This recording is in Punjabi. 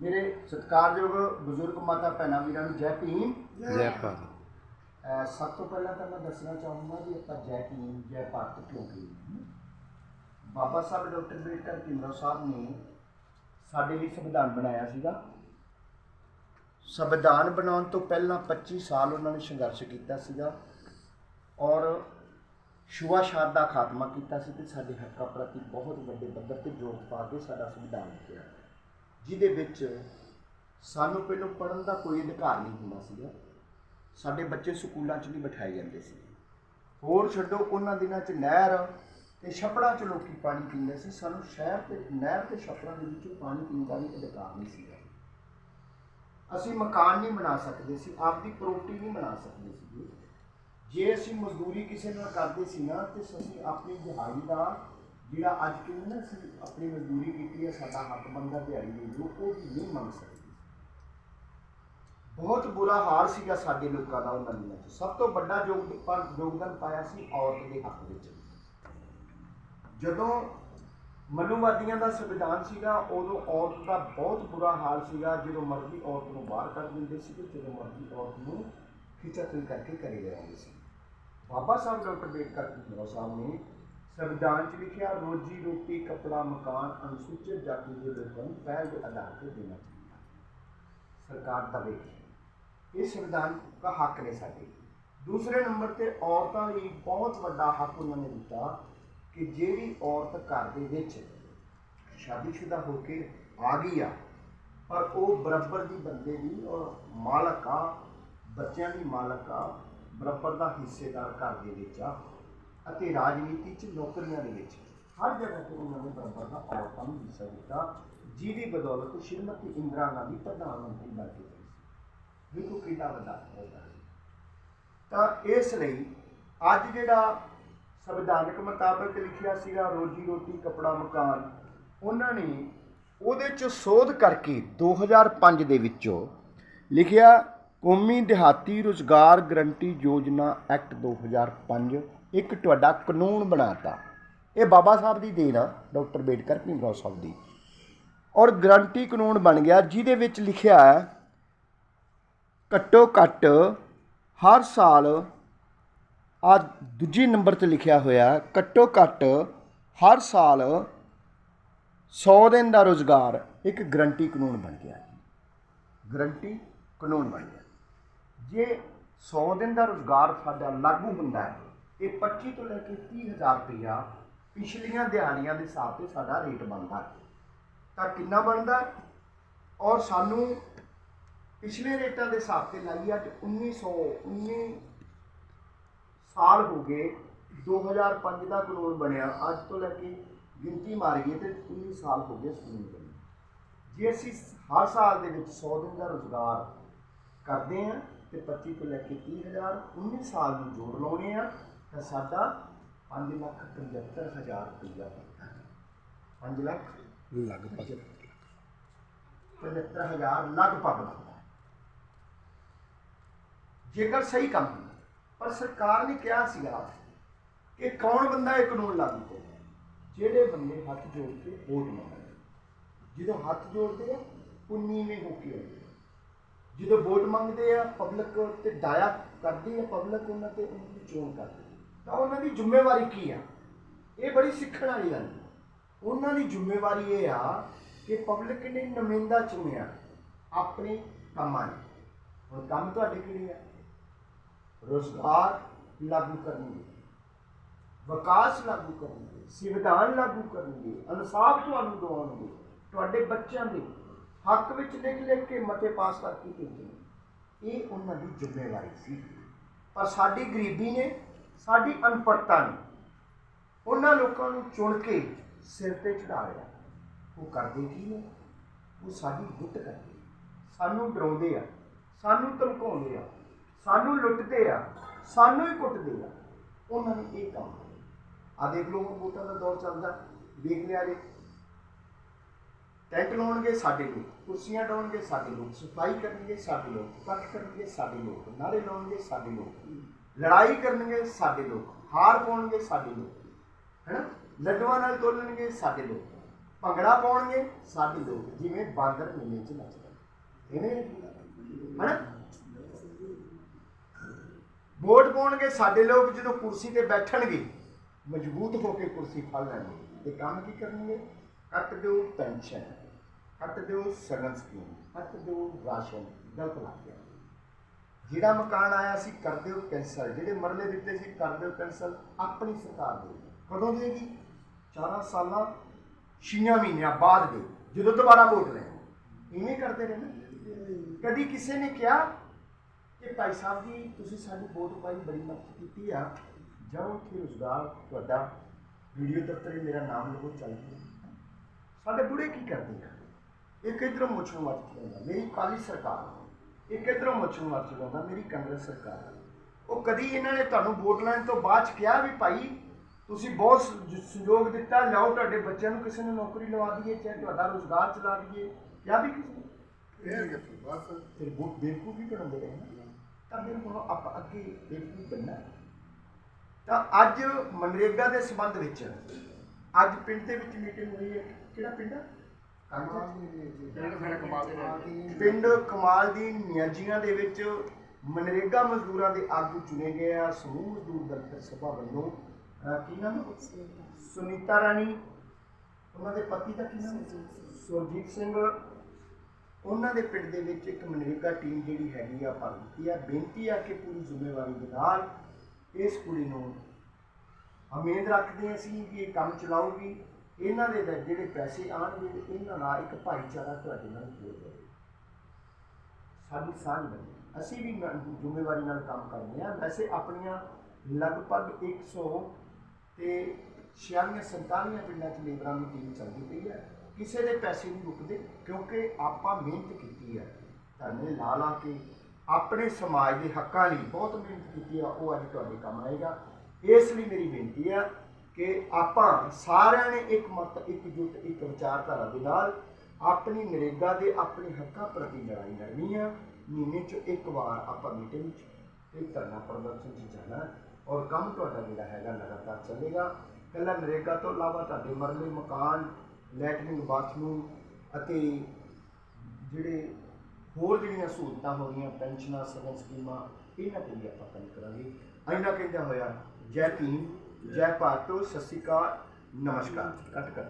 ਮੇਰੇ ਸਤਿਕਾਰਯੋਗ ਬਜ਼ੁਰਗ ਮਾਤਾ ਭੈਣਾਂ ਵੀਰਾਂ ਨੂੰ ਜੈ ਭੀਮ। ਜੈ ਭਾਰਤ। ਸਭ ਤੋਂ ਪਹਿਲਾਂ ਤਾਂ ਮੈਂ ਦੱਸਣਾ ਚਾਹੂੰਗਾ ਵੀ ਆਪਾਂ ਜੈ ਭੀਮ ਜੈ ਭਾਰਤ ਕਿਉਂ ਕਹੀ ਬਾਬਾ ਸਾਹਿਬ ਡਾਕਟਰ ਅੰਬੇਡਕਰ ਭੀਮਰਾਓ ਸਾਹਿਬ ਨੇ ਸਾਡੇ ਲਈ ਸੰਵਿਧਾਨ ਬਣਾਇਆ ਸੀਗਾ। ਸੰਵਿਧਾਨ ਬਣਾਉਣ ਤੋਂ ਪਹਿਲਾਂ 25 ਸਾਲ ਉਹਨਾਂ ਨੇ ਸੰਘਰਸ਼ ਕੀਤਾ ਸੀਗਾ ਔਰ ਛੂਆਛਾਤ ਦਾ ਖਾਤਮਾ ਕੀਤਾ ਸੀ ਤੇ ਸਾਡੇ ਹੱਕਾਂ ਪ੍ਰਤੀ ਬਹੁਤ ਵੱਡੇ ਪੱਧਰ ਤੇ ਜ਼ੋਰ ਪਾ ਕੇ ਸਾਡਾ ਸੰਵਿਧਾਨ ਲਿਖਿਆ ਜਿਹਦੇ ਵਿੱਚ ਸਾਨੂੰ ਪਹਿਲਾਂ ਪੜ੍ਹਨ ਦਾ ਕੋਈ ਅਧਿਕਾਰ ਨਹੀਂ ਹੁੰਦਾ ਸੀਗਾ। ਸਾਡੇ ਬੱਚੇ ਸਕੂਲਾਂ 'ਚ ਨਹੀਂ ਬਿਠਾਏ ਜਾਂਦੇ ਸੀ। ਹੋਰ ਛੱਡੋ, ਉਹਨਾਂ ਦਿਨਾਂ 'ਚ ਨਹਿਰ ਤੇ ਛੱਪੜਾਂ 'ਚ ਲੋਕੀ ਪਾਣੀ ਪੀਂਦੇ ਸੀ। ਸਾਨੂੰ ਸ਼ਹਿਰ ਤੇ, ਨਹਿਰ ਤੇ ਛੱਪੜਾਂ ਦੇ ਵਿੱਚੋਂ ਪਾਣੀ ਪੀਣ ਦਾ ਵੀ ਅਧਿਕਾਰ ਨਹੀਂ ਸੀਗਾ। ਅਸੀਂ ਮਕਾਨ ਨਹੀਂ ਬਣਾ ਸਕਦੇ ਸੀ, ਆਪਦੀ ਪ੍ਰੋਪਰਟੀ ਨਹੀਂ ਬਣਾ ਸਕਦੇ ਸੀ ਜੇ ਅਸੀਂ ਮਜ਼ਦੂਰੀ ਕਿਸੇ ਨਾਲ ਕਰਦੇ ਸੀ ਨਾ, ਤੇ ਅਸੀਂ ਆਪਣੀ ਦਿਹਾੜੀ ਦਾ ਜਿਹੜਾ ਅੱਜ ਕਹਿੰਦੇ ਨਾ ਅਸੀਂ ਆਪਣੀ ਮਜ਼ਦੂਰੀ ਹੈ ਸਾਡਾ ਹੱਕ ਬਣਦਾ ਦਿਹਾੜੀ ਦੇ ਜੋ ਉਹ ਵੀ ਨਹੀਂ ਮੰਗ ਸਕਦੇ। ਬਹੁਤ ਬੁਰਾ ਹਾਲ ਸੀਗਾ ਸਾਡੇ ਲੋਕਾਂ ਦਾ ਉਹਨਾਂ ਦਿਨਾਂ 'ਚ। ਸਭ ਤੋਂ ਵੱਡਾ ਯੋਗਦਾਨ ਪਾਇਆ ਸੀ ਔਰਤ ਦੇ ਹੱਕ ਵਿੱਚ। ਜਦੋਂ ਮਨੂਵਾਦੀਆਂ ਦਾ ਸੰਵਿਧਾਨ ਸੀਗਾ, ਉਦੋਂ ਔਰਤ ਦਾ ਬਹੁਤ ਬੁਰਾ ਹਾਲ ਸੀਗਾ। ਜਦੋਂ ਮਰਜ਼ੀ ਔਰਤ ਨੂੰ ਬਾਹਰ ਕੱਢ ਦਿੰਦੇ ਸੀ ਜਦੋਂ ਮਰਜ਼ੀ ਔਰਤ ਨੂੰ ਖਿੱਚਾਤਨ ਕਰਕੇ ਕਰੇ ਜਾਂਦੇ ਸੀ। ਬਾਬਾ ਸਾਹਿਬ, ਡਾਕਟਰ ਅੰਬੇਡਕਰ ਭੀਮਰਾਓ ਸਾਹਿਬ ਨੇ ਸੰਵਿਧਾਨ 'ਚ ਲਿਖਿਆ, ਰੋਜੀ ਰੋਟੀ, ਕਪੜਾ, ਮਕਾਨ, ਅਨੁਸੂਚਿਤ ਜਾਤੀ ਦੇ ਲੋਕਾਂ ਨੂੰ ਪਹਿਲ ਦੇ ਆਧਾਰ ਤੇ ਦੇਣਾ ਚਾਹੀਦਾ। ਸਰਕਾਰ ਦਵੇ ਇਹ ਸੰਵਿਧਾਨ ਦਾ ਹੱਕ ਨੇ ਸਾਡੇ ਦੂਸਰੇ ਨੰਬਰ ਤੇ ਔਰਤਾਂ ਲਈ ਬਹੁਤ ਵੱਡਾ ਹੱਕ ਉਹਨਾਂ ਨੇ ਦਿੱਤਾ ਕਿ ਜਿਹੜੀ ਔਰਤ ਘਰ ਦੇ ਵਿੱਚ ਸ਼ਾਦੀशुदा ਹੋ ਕੇ ਆ ਗਈ ਆ, ਪਰ ਉਹ ਬਰਾਬਰ ਦੀ ਬੰਦੇ ਦੀ ਔਰ ਮਾਲਕ ਆ, ਬੱਚਿਆਂ ਦੀ ਮਾਲਕ ਆ, ਬਰਾਬਰ ਦਾ ਹਿੱਸੇਦਾਰ ਘਰ ਦੇ ਵਿੱਚ ਆ ਅਤੇ ਰਾਜਨੀਤੀ 'ਚ ਨੌਕਰੀਆਂ ਦੇ ਵਿੱਚ। ਹਰ ਜਗ੍ਹਾ ਤੇ ਉਹਨਾਂ ਨੇ ਬਰਾਬਰ ਦਾ ਔਰਤਾਂ ਨੂੰ ਹਿੱਸਾ ਦਿੱਤਾ, ਜਿਹਦੀ ਬਦੌਲਤ ਸ਼੍ਰੀਮਤੀ ਇੰਦਰਾ ਗਾਂਧੀ ਪ੍ਰਧਾਨ ਮੰਤਰੀ ਬਣ ਕੇ ਗਈ ਸੀ। ਕਿੰਨਾ ਵੱਡਾ ਤਾਂ ਇਸ ਲਈ ਅੱਜ ਜਿਹੜਾ ਸੰਵਿਧਾਨਕ ਮੁਤਾਬਕ ਲਿਖਿਆ ਸੀਗਾ, ਰੋਜੀ ਰੋਟੀ, ਕਪੜਾ ਮਕਾਨ, ਉਹਨਾਂ ਨੇ ਉਹਦੇ ਚ ਸੋਧ ਕਰਕੇ 2005 ਦੇ ਵਿੱਚੋਂ ਲਿਖਿਆ, ਕੌਮੀ ਦਿਹਾਤੀ ਰੁਜ਼ਗਾਰ ਗਰੰਟੀ ਯੋਜਨਾ ਐਕਟ 2005 ਇੱਕ ਤੁਹਾਡਾ ਕਾਨੂੰਨ ਬਣਾਤਾ। ਇਹ ਬਾਬਾ ਸਾਹਿਬ ਦੀ ਦੇਣ ਆ, ਡਾਕਟਰ ਬੇਡਕਰ ਭੀਮਰਾਓ ਸਾਹਿਬ ਦੀ। ਔਰ ਗਰੰਟੀ ਕਾਨੂੰਨ ਬਣ ਗਿਆ, ਜਿਹਦੇ ਵਿੱਚ ਲਿਖਿਆ ਹੈ, ਘੱਟੋ ਘੱਟ ਹਰ ਸਾਲ ਆ ਦੂਜੀ ਨੰਬਰ ਤੇ ਲਿਖਿਆ ਹੋਇਆ ਘੱਟੋ ਘੱਟ ਹਰ ਸਾਲ 100 ਦਿਨ ਦਾ ਰੋਜ਼ਗਾਰ, ਇੱਕ ਗਰੰਟੀ ਕਾਨੂੰਨ ਬਣ ਗਿਆ। ਗਰੰਟੀ ਕਾਨੂੰਨ ਬਣ ਗਿਆ। ਜੇ 100 ਦਿਨ ਦਾ ਰੋਜ਼ਗਾਰ ਸਾਡਾ ਲਾਗੂ ਹੁੰਦਾ ਹੈ ਇਹ 25 ਤੋਂ ਲੈ ਕੇ 30000 ਰੁਪਇਆ ਪਿਛਲੀਆਂ ਦਿਹਾੜੀਆਂ ਦੇ ਹਿਸਾਬ ਤੇ ਸਾਡਾ ਰੇਟ ਬਣਦਾ ਹੈ। ਤਾਂ ਕਿੰਨਾ ਬਣਦਾ ਔਰ ਸਾਨੂੰ ਪਿਛਲੇ ਰੇਟਾਂ ਦੇ ਹਿਸਾਬ ਤੇ ਲਾਈ ਅੱਜ 1919 ਸਾਲ ਹੋ ਗਏ 2005 ਦਾ ਕਾਨੂੰਨ ਬਣਿਆ, ਅੱਜ ਤੋਂ ਲੈ ਕੇ ਗਿਣਤੀ ਮਾਰੀਏ ਤੇ 19 ਸਾਲ ਹੋ ਗਏ ਇਸ ਕਾਨੂੰਨ ਬਣੇ। ਜੇ ਅਸੀਂ ਹਰ ਸਾਲ ਦੇ ਵਿੱਚ 100 ਦਿਨ ਦਾ ਰੋਜ਼ਗਾਰ ਕਰਦੇ ਹਾਂ ਤੇ 25 ਤੋਂ ਲੈ ਕੇ 30000 19 ਸਾਲ ਨੂੰ ਜੋੜ ਲਾਉਣੇ ਆ ਤਾਂ ਸਾਡਾ 5 ਲੱਖ 75000 ਰੁਪਇਆ ਬਣਦਾ ਹੈ। 5 ਲੱਖ ਲਗਭਗ। 75000 ਲਗਭਗ ਬਣਦਾ ਜੇਕਰ ਸਹੀ ਕੰਮ ਪਰ ਸਰਕਾਰ ਨੇ ਕਿਹਾ ਸੀਗਾ ਕਿ ਕੌਣ ਬੰਦਾ ਇਹ ਕਾਨੂੰਨ ਲਾਗੂ ਕਰੇ ਜਿਹੜੇ ਬੰਦੇ ਹੱਥ ਜੋੜ ਕੇ ਵੋਟ ਮੰਗਦੇ ਜਦੋਂ ਹੱਥ ਜੋੜਦੇ ਆ ਪੁੰਨੀਵੇਂ ਹੋ ਕੇ ਆਉਂਦੇ। ਜਦੋਂ ਵੋਟ ਮੰਗਦੇ ਆ ਪਬਲਿਕ ਤੇ ਦਾਇਆ ਕਰਦੀ ਆ ਪਬਲਿਕ ਉਹਨਾਂ ਤੇ ਉਹਨਾਂ ਦੀ ਚੋਣ ਕਰਦੀ। ਤਾਂ ਉਹਨਾਂ ਦੀ ਜ਼ਿੰਮੇਵਾਰੀ ਕੀ ਆ? ਇਹ ਬੜੀ ਸਿੱਖਣ ਵਾਲੀ ਗੱਲ ਹੈ ਉਹਨਾਂ ਦੀ ਜ਼ਿੰਮੇਵਾਰੀ ਇਹ ਆ ਕਿ ਪਬਲਿਕ ਨੇ ਨੁਮਾਇੰਦਾ ਚੁਣਿਆ ਆਪਣੇ ਕੰਮਾਂ ਲਈ ਹੁਣ ਕੰਮ ਤੁਹਾਡੇ ਕਿਹੜੇ ਆ? ਰੋਜ਼ਗਾਰ ਲਾਗੂ ਕਰਨਗੇ, ਵਿਕਾਸ ਲਾਗੂ ਕਰਨਗੇ, ਸੰਵਿਧਾਨ ਲਾਗੂ ਕਰਨਗੇ, ਇਨਸਾਫ ਤੁਹਾਨੂੰ ਦਿਵਾਉਣਗੇ। ਤੁਹਾਡੇ ਬੱਚਿਆਂ ਦੇ ਹੱਕ ਵਿੱਚ ਲਿਖ ਲਿਖ ਕੇ ਮਤੇ ਪਾਸ ਕਰਕੇ ਭੇਜਣੇ ਇਹ ਉਹਨਾਂ ਦੀ ਜ਼ਿੰਮੇਵਾਰੀ ਸੀ। ਪਰ ਸਾਡੀ ਗਰੀਬੀ ਨੇ ਸਾਡੀ ਅਨਪੜਤਾ ਨੇ। ਉਹਨਾਂ ਲੋਕਾਂ ਨੂੰ ਚੁਣ ਕੇ ਸਿਰ ਤੇ ਚੜਾ ਲਿਆ। ਉਹ ਕਰਦੇ ਕੀ ਨੇ? ਉਹ ਸਾਡੀ ਗੁੱਟ ਕਰਦੇ ਸਾਨੂੰ ਡਰਾਉਂਦੇ ਆ, ਸਾਨੂੰ ਧਮਕਾਉਂਦੇ ਆ, ਸਾਨੂੰ ਲੁੱਟਦੇ ਆ, ਸਾਨੂੰ ਹੀ ਕੁੱਟਦੇ ਆ। ਉਹਨਾਂ ਨੇ ਇਹ ਕੰਮ ਆ ਦੇਖ ਲਓ ਵੋਟਾਂ ਦਾ ਦੌਰ ਚੱਲਦਾ। ਦੇਖ ਲਿਆ ਜੀ। ਟੈਂਟ ਲਾਉਣਗੇ ਸਾਡੇ ਲੋਕ, ਕੁਰਸੀਆਂ ਡਾਉਣਗੇ ਸਾਡੇ ਲੋਕ, ਸਫ਼ਾਈ ਕਰਨਗੇ ਸਾਡੇ ਲੋਕ ਕੱਟ ਕਰਨਗੇ ਸਾਡੇ ਲੋਕ ਨਾਰੇ ਲਾਉਣਗੇ ਸਾਡੇ ਲੋਕ। ਲੜਾਈ ਕਰਨਗੇ ਸਾਡੇ ਲੋਕ, ਹਾਰ ਪਾਉਣਗੇ ਸਾਡੇ ਲੋਕ, ਹੈਨਾ? ਲੱਡੂਆਂ ਨਾਲ ਤੋਲਣਗੇ ਸਾਡੇ ਲੋਕ, ਭੰਗੜਾ ਪਾਉਣਗੇ ਸਾਡੇ ਲੋਕ, ਜਿਵੇਂ ਬਾਂਦਰ ਮੇਲੇ 'ਚ ਨੱਚਦੇ ਇਵੇਂ ਹਨਾ? ਵੋਟ ਪਾਉਣਗੇ ਸਾਡੇ ਲੋਕ, ਜਦੋਂ ਕੁਰਸੀ ਤੇ ਬੈਠਣਗੇ, ਮਜ਼ਬੂਤ ਹੋ ਕੇ ਕੁਰਸੀ ਫੜ ਲੈਣਗੇ। ਤੇ ਕੰਮ ਕੀ ਕਰਨਗੇ? ਕੱਟ ਦਿਓ ਪੈਨਸ਼ਨ, ਕੱਟ ਦਿਓ ਸਗਨ ਸਕੀਮ, ਕੱਟ ਦਿਓ ਰਾਸ਼ਨ, ਗਲਤ ਲੱਗ ਗਿਆ। ਜਿਹੜਾ ਮਕਾਨ ਆਇਆ ਸੀ, ਕਰ ਦਿਓ ਕੈਂਸਲ ਜਿਹੜੇ ਮਰਲੇ ਦਿੱਤੇ ਸੀ, ਕਰ ਦਿਓ ਕੈਂਸਲ ਆਪਣੀ ਸਰਕਾਰ ਦੇ ਕਦੋਂ ਦੇਗੀ 4 ਸਾਲਾਂ 6 ਮਹੀਨਿਆਂ ਬਾਅਦ ਦੇ। ਜਦੋਂ ਦੁਬਾਰਾ ਵੋਟ ਲੈ ਇਵੇਂ ਕਰਦੇ ਰਹੇ ਕਦੀ ਕਿਸੇ ਨੇ ਕਿਹਾ ਕਿ ਭਾਈ ਸਾਹਿਬ ਜੀ, ਤੁਸੀਂ ਸਾਡੀ ਵੋਟ ਪਾਈ, ਬੜੀ ਮਦਦ ਕੀਤੀ ਆ। ਜਾਓ ਉੱਥੇ ਰੁਜ਼ਗਾਰ, ਤੁਹਾਡਾ ਵੀਡੀਓ ਦਫ਼ਤਰੇ ਮੇਰਾ ਨਾਮ ਲਗੋ ਚੱਲ ਗਿਆ ਸਾਡੇ ਬੁੜੇ ਕੀ ਕਰਦੇ ਆ? ਇੱਕ ਇਧਰੋਂ ਮੁੱਛ ਨੂੰ ਮੱਚ ਚਲਾਉਂਦਾ ਮੇਰੀ ਕਾਲੀ ਸਰਕਾਰ। ਇੱਕ ਇਧਰੋਂ ਮੁੱਛ ਨੂੰ ਮੱਚ ਚਲਾਉਂਦਾ ਮੇਰੀ ਕਾਂਗਰਸ ਸਰਕਾਰ? ਉਹ ਕਦੀ ਇਹਨਾਂ ਨੇ ਤੁਹਾਨੂੰ ਵੋਟ ਲੈਣ ਤੋਂ ਬਾਅਦ 'ਚ ਕਿਹਾ ਵੀ ਭਾਈ ਤੁਸੀਂ ਬਹੁਤ ਸ- ਸਹਿਯੋਗ ਦਿੱਤਾ ਲਿਆਓ ਤੁਹਾਡੇ ਬੱਚਿਆਂ ਨੂੰ ਕਿਸੇ ਨੂੰ ਨੌਕਰੀ ਲਵਾ ਦਈਏ ਚਾਹੇ ਤੁਹਾਡਾ ਰੁਜ਼ਗਾਰ ਚਲਾ ਦਈਏ ਕਿਹਾ ਵੀ ਕਿਸੇ ਨੇ? ਫਿਰ ਬਹੁਤ ਬੇਵਕੂਫੀ ਬਣਾਉਂਦੇ ਰਹੇ ਨਾ। ਤਾਂ ਫਿਰ ਹੁਣ ਆਪਾਂ ਅੱਗੇ ਬੇਵਕੂਫ ਬਣਨਾ ਹੈ। ਤਾਂ ਅੱਜ ਮਨਰੇਗਾ ਦੇ ਸੰਬੰਧ ਵਿੱਚ ਅੱਜ ਪਿੰਡ ਦੇ ਵਿੱਚ ਮੀਟਿੰਗ ਹੋਈ ਹੈ ਕਿਹੜਾ ਪਿੰਡ ਹੈ ਪਿੰਡ ਕਮਾਲਦੀਨ ਨਿਆਜੀਆਂ ਦੇ ਵਿੱਚ ਮਨਰੇਗਾ ਮਜ਼ਦੂਰਾਂ ਦੇ ਆਗੂ ਚੁਣੇ ਗਏ ਆ ਸਮੂਹ ਮਜ਼ਦੂਰ ਦਫ਼ਤਰ ਸਭਾ ਵੱਲੋਂ। ਅਹ ਕੀ ਨਾਮ ਹੈ? ਸੁਨੀਤਾ। ਰਾਣੀ। ਉਹਨਾਂ ਦੇ ਪਤੀ ਦਾ ਕੀ ਨਾਮ ਹੈ? ਸੁਰਜੀਤ ਸਿੰਘ। ਉਹਨਾਂ ਦੇ ਪਿੰਡ ਦੇ ਵਿੱਚ ਇੱਕ ਮਨਰੇਗਾ ਟੀਮ ਜਿਹੜੀ ਹੈਗੀ ਆ ਭਰ ਦਿੱਤੀ ਆ। ਬੇਨਤੀ ਆ ਕਿ ਪੂਰੀ ਜ਼ਿੰਮੇਵਾਰੀ ਦੇ ਨਾਲ ਇਸ ਕੁੜੀ ਨੂੰ ਉਮੀਦ ਰੱਖਦੇ ਹਾਂ ਅਸੀਂ ਕਿ ਇਹ ਕੰਮ ਚਲਾਊਗੀ। ਇਹਨਾਂ ਦੇ ਦ- ਜਿਹੜੇ ਪੈਸੇ ਆਉਣਗੇ ਇਹਨਾਂ ਨਾਲ ਇੱਕ ਭਾਈਚਾਰਾ ਤੁਹਾਡੇ ਨਾਲ ਜੁੜ ਜਾਵੇ। ਸਾਡੀ ਸਾਂਝ ਬਣੇ। ਅਸੀਂ ਵੀ ਜ਼ਿੰਮੇਵਾਰੀ ਨਾਲ ਕੰਮ ਕਰਦੇ ਹਾਂ। ਵੈਸੇ ਆਪਣੀਆਂ ਲਗਭਗ 100 ਤੇ 46 47 ਪਿੰਡਾਂ 'ਚ ਲੇਬਰਾਂ ਦੀ ਟੀਮ ਚੱਲਦੀ ਪਈ ਹੈ। ਕਿਸੇ ਦੇ ਪੈਸੇ ਨਹੀਂ ਰੁਕਦੇ, ਕਿਉਂਕਿ ਆਪਾਂ ਮਿਹਨਤ ਕੀਤੀ ਹੈ। ਧਰਨੇ ਲਾ ਲਾ ਕੇ ਆਪਣੇ ਸਮਾਜ ਦੇ ਹੱਕਾਂ ਲਈ ਬਹੁਤ ਮਿਹਨਤ ਕੀਤੀ ਆ ਉਹ ਅੱਜ ਤੁਹਾਡੇ ਕੰਮ ਆਏਗਾ। ਇਸ ਲਈ ਮੇਰੀ ਬੇਨਤੀ ਆ ਕਿ ਆਪਾਂ ਸਾਰਿਆਂ ਨੇ ਇੱਕ ਮਤ ਇਕਜੁੱਟ ਇੱਕ ਵਿਚਾਰਧਾਰਾ ਦੇ ਨਾਲ ਆਪਣੀ ਨਰੇਗਾ ਦੇ ਆਪਣੇ ਹੱਕਾਂ ਪ੍ਰਤੀ ਲੜਾਈ ਲੜਨੀ ਆ। ਮਹੀਨੇ 'ਚ ਇੱਕ ਵਾਰ ਆਪਾਂ ਮੀਟਿੰਗ 'ਚ ਤੇ ਧਰਨਾ ਪ੍ਰਦਰਸ਼ਨ 'ਚ ਜਾਣਾ ਔਰ ਕੰਮ ਤੁਹਾਡਾ ਜਿਹੜਾ ਹੈਗਾ ਲਗਾਤਾਰ ਚੱਲੇਗਾ। ਕੱਲਾ ਨਰੇਗਾ ਤੋਂ ਇਲਾਵਾ ਤੁਹਾਡੇ ਮਰਲੇ ਮਕਾਨ, ਲੈਟਰਿੰਗ ਬਾਥਰੂਮ ਅਤੇ ਜਿਹੜੇ ਹੋਰ ਜਿਹੜੀਆਂ ਸਹੂਲਤਾਂ ਹੋ ਰਹੀਆਂ ਪੈਨਸ਼ਨਾਂ, ਸਗਨ ਸਕੀਮਾਂ, ਇਹਨਾਂ ਤੇ ਵੀ ਆਪਾਂ ਕੰਮ ਕਰਾਂਗੇ। ਇੰਨਾ ਕਹਿੰਦਾ ਹੋਇਆ, ਜੈ ਭੀਮ। ਜੈ ਭਾਰਤ ਸਤਿ ਸ਼੍ਰੀ ਅਕਾਲ ਨਮਸਕਾਰ। ਕੱਟ ਕਰ